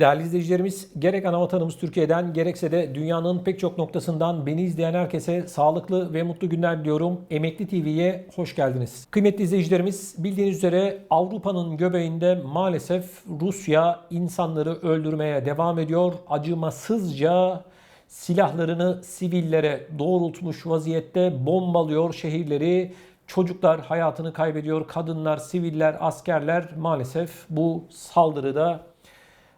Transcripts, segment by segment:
Değerli izleyicilerimiz, gerek ana vatanımız Türkiye'den gerekse de dünyanın pek çok noktasından beni izleyen herkese sağlıklı ve mutlu günler diliyorum. Emekli TV'ye hoş geldiniz. Kıymetli izleyicilerimiz, bildiğiniz üzere Avrupa'nın göbeğinde maalesef Rusya insanları öldürmeye devam ediyor. Acımasızca silahlarını sivillere doğrultmuş vaziyette bombalıyor şehirleri. Çocuklar hayatını kaybediyor, kadınlar, siviller, askerler maalesef bu saldırıda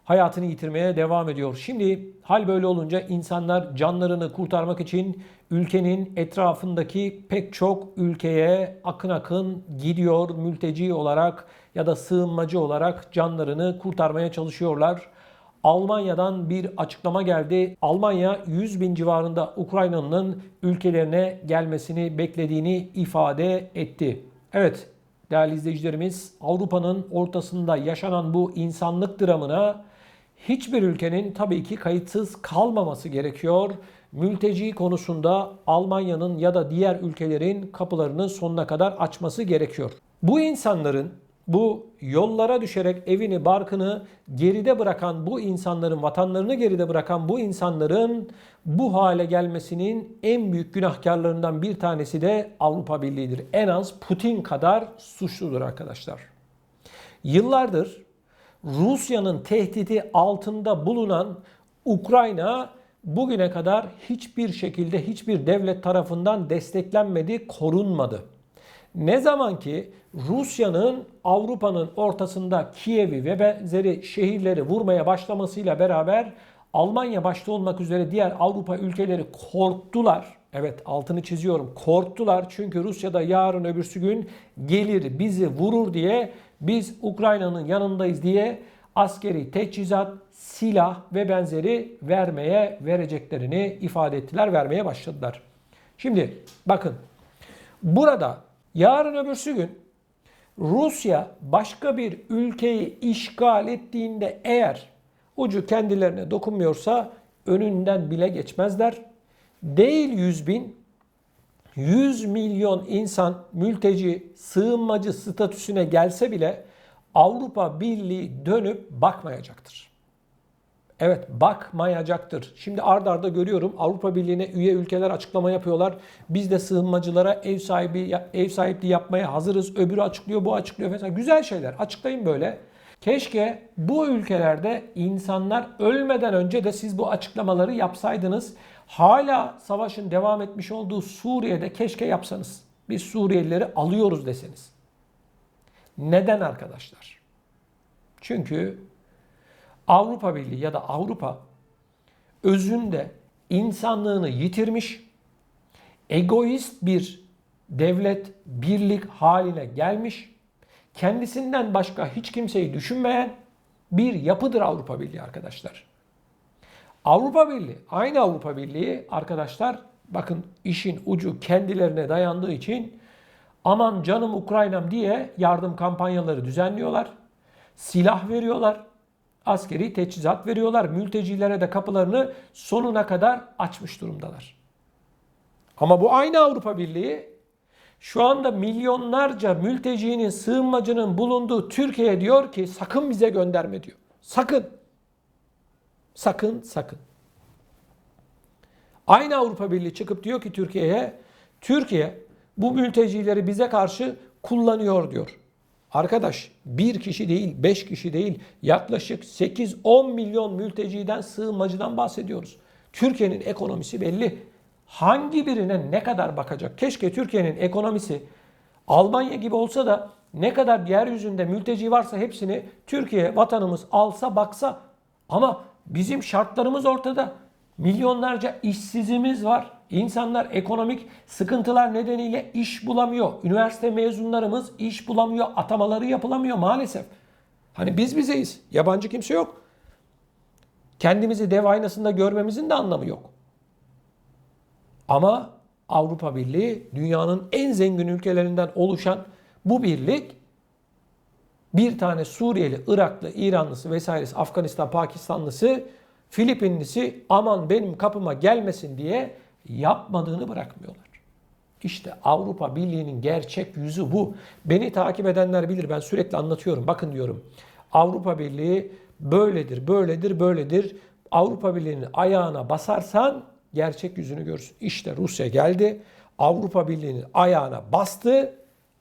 hayatını yitirmeye devam ediyor. Şimdi hal böyle olunca insanlar canlarını kurtarmak için ülkenin etrafındaki pek çok ülkeye akın akın gidiyor mülteci olarak ya da sığınmacı olarak canlarını kurtarmaya çalışıyorlar. Almanya'dan bir açıklama geldi. Almanya 100 bin civarında Ukraynalı'nın ülkelerine gelmesini beklediğini ifade etti. Evet değerli izleyicilerimiz Avrupa'nın ortasında yaşanan bu insanlık dramına hiçbir ülkenin tabii ki kayıtsız kalmaması gerekiyor. Mülteci konusunda Almanya'nın ya da diğer ülkelerin kapılarını sonuna kadar açması gerekiyor. Bu insanların bu yollara düşerek evini, barkını geride bırakan bu insanların, vatanlarını geride bırakan bu insanların bu hale gelmesinin en büyük günahkarlarından bir tanesi de Avrupa Birliği'dir. En az Putin kadar suçludur arkadaşlar. Yıllardır Rusya'nın tehdidi altında bulunan Ukrayna bugüne kadar hiçbir şekilde hiçbir devlet tarafından desteklenmedi, korunmadı. Ne zaman ki Rusya'nın Avrupa'nın ortasında Kiev'i ve benzeri şehirleri vurmaya başlamasıyla beraber Almanya başta olmak üzere diğer Avrupa ülkeleri korktular. Evet altını çiziyorum. Korktular çünkü Rusya'da yarın öbürsü gün gelir bizi vurur diye biz Ukrayna'nın yanındayız diye askeri teçhizat, silah ve benzeri vermeye vereceklerini ifade ettiler, vermeye başladılar. Şimdi bakın burada yarın öbürsü gün Rusya başka bir ülkeyi işgal ettiğinde eğer ucu kendilerine dokunmuyorsa önünden bile geçmezler. Değil 100 bin, 100 milyon insan mülteci, sığınmacı statüsüne gelse bile Avrupa Birliği dönüp bakmayacaktır. Evet bakmayacaktır. Şimdi ard arda görüyorum Avrupa Birliği'ne üye ülkeler açıklama yapıyorlar. Biz de sığınmacılara ev sahibi ev sahipliği yapmaya hazırız. Öbürü açıklıyor, bu açıklıyor mesela. Güzel şeyler. Açıklayın böyle. Keşke bu ülkelerde insanlar ölmeden önce de siz bu açıklamaları yapsaydınız. Hala savaşın devam etmiş olduğu Suriye'de keşke yapsanız. Biz Suriyelileri alıyoruz deseniz. Neden arkadaşlar? Çünkü Avrupa Birliği ya da Avrupa özünde insanlığını yitirmiş, egoist bir devlet, birlik haline gelmiş, kendisinden başka hiç kimseyi düşünmeyen bir yapıdır Avrupa Birliği arkadaşlar. Avrupa Birliği, aynı Avrupa Birliği arkadaşlar bakın işin ucu kendilerine dayandığı için aman canım Ukraynam diye yardım kampanyaları düzenliyorlar. Silah veriyorlar. Askeri teçhizat veriyorlar. Mültecilere de kapılarını sonuna kadar açmış durumdalar. Ama bu aynı Avrupa Birliği şu anda milyonlarca mültecinin, sığınmacının bulunduğu Türkiye diyor ki sakın bize gönderme diyor. Sakın. Sakın, sakın. Aynı Avrupa Birliği çıkıp diyor ki Türkiye'ye, Türkiye bu mültecileri bize karşı kullanıyor diyor. Arkadaş bir kişi değil, beş kişi değil, yaklaşık 8-10 milyon mülteciden, sığınmacıdan bahsediyoruz. Türkiye'nin ekonomisi belli. Hangi birine ne kadar bakacak? Keşke Türkiye'nin ekonomisi Almanya gibi olsa da ne kadar yeryüzünde mülteci varsa hepsini Türkiye vatanımız alsa baksa. Ama bizim şartlarımız ortada. Milyonlarca işsizimiz var. İnsanlar ekonomik sıkıntılar nedeniyle iş bulamıyor. Üniversite mezunlarımız iş bulamıyor. Atamaları yapılamıyor maalesef. Hani biz bizeyiz. Yabancı kimse yok. Kendimizi dev aynasında görmemizin de anlamı yok. Ama Avrupa Birliği dünyanın en zengin ülkelerinden oluşan bu birlik bir tane Suriyeli, Iraklı, İranlısı vesairesi, Afganistan, Pakistanlısı, Filipinlisi aman benim kapıma gelmesin diye yapmadığını bırakmıyorlar. İşte Avrupa Birliği'nin gerçek yüzü bu. Beni takip edenler bilir ben sürekli anlatıyorum. Bakın diyorum Avrupa Birliği böyledir, böyledir, böyledir. Avrupa Birliği'nin ayağına basarsan gerçek yüzünü görürsün. İşte Rusya geldi. Avrupa Birliği'nin ayağına bastı.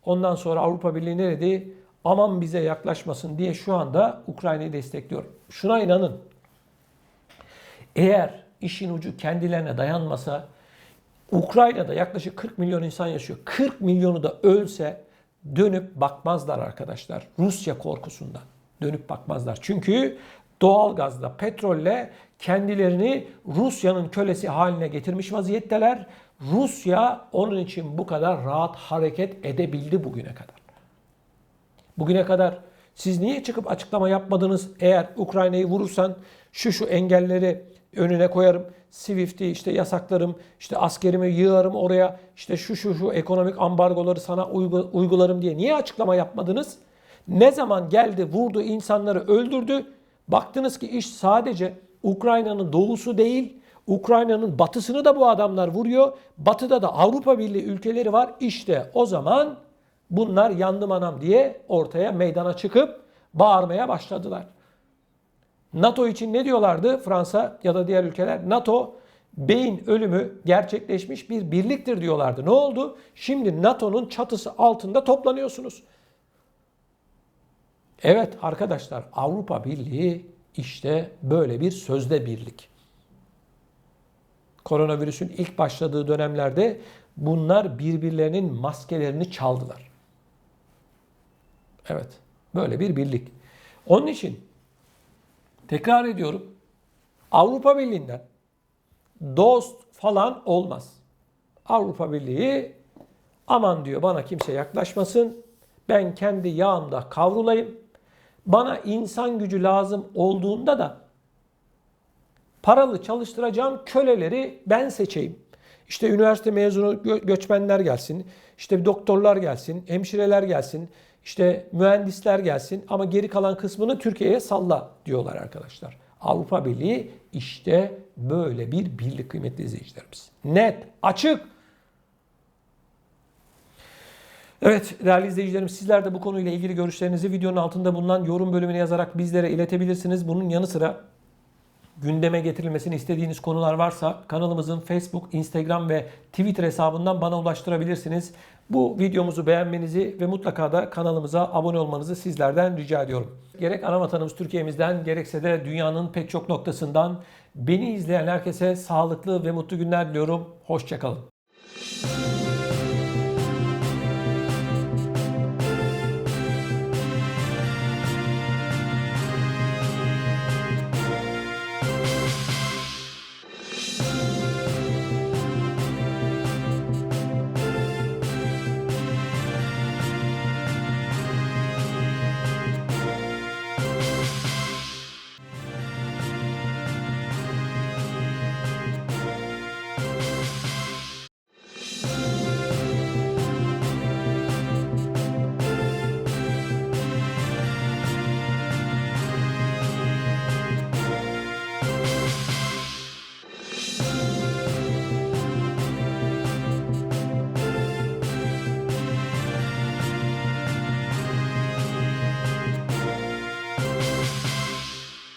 Ondan sonra Avrupa Birliği ne dedi? Aman bize yaklaşmasın diye şu anda Ukrayna'yı destekliyor. Şuna inanın. Eğer işin ucu kendilerine dayanmasa Ukrayna'da yaklaşık 40 milyon insan yaşıyor. 40 milyonu da ölse dönüp bakmazlar arkadaşlar. Rusya korkusundan dönüp bakmazlar. Çünkü doğalgazla, petrolle kendilerini Rusya'nın kölesi haline getirmiş vaziyetteler. Rusya onun için bu kadar rahat hareket edebildi bugüne kadar. Bugüne kadar siz niye çıkıp açıklama yapmadınız? Eğer Ukrayna'yı vurursan şu şu engelleri önüne koyarım. Swift'i işte yasaklarım, işte askerimi yığarım oraya, işte şu şu şu ekonomik ambargoları sana uygu- uygularım diye niye açıklama yapmadınız? Ne zaman geldi, vurdu, insanları öldürdü. Baktınız ki iş sadece Ukrayna'nın doğusu değil, Ukrayna'nın batısını da bu adamlar vuruyor. Batıda da Avrupa Birliği ülkeleri var. İşte o zaman bunlar yandım anam diye ortaya meydana çıkıp bağırmaya başladılar. NATO için ne diyorlardı Fransa ya da diğer ülkeler? NATO beyin ölümü gerçekleşmiş bir birliktir diyorlardı. Ne oldu? Şimdi NATO'nun çatısı altında toplanıyorsunuz. Evet arkadaşlar Avrupa Birliği işte böyle bir sözde birlik. Koronavirüsün ilk başladığı dönemlerde bunlar birbirlerinin maskelerini çaldılar. Evet, böyle bir birlik. Onun için tekrar ediyorum. Avrupa Birliği'nden dost falan olmaz. Avrupa Birliği aman diyor bana kimse yaklaşmasın. Ben kendi yağımda kavrulayım. Bana insan gücü lazım olduğunda da paralı çalıştıracağım köleleri ben seçeyim. İşte üniversite mezunu gö- göçmenler gelsin, işte doktorlar gelsin, hemşireler gelsin, işte mühendisler gelsin ama geri kalan kısmını Türkiye'ye salla diyorlar arkadaşlar. Avrupa Birliği işte böyle bir birlik kıymetli izleyicilerimiz. Net, açık. Evet değerli izleyicilerim sizler de bu konuyla ilgili görüşlerinizi videonun altında bulunan yorum bölümüne yazarak bizlere iletebilirsiniz. Bunun yanı sıra gündeme getirilmesini istediğiniz konular varsa kanalımızın Facebook, Instagram ve Twitter hesabından bana ulaştırabilirsiniz. Bu videomuzu beğenmenizi ve mutlaka da kanalımıza abone olmanızı sizlerden rica ediyorum. Gerek ana vatanımız Türkiye'mizden gerekse de dünyanın pek çok noktasından beni izleyen herkese sağlıklı ve mutlu günler diliyorum. Hoşçakalın.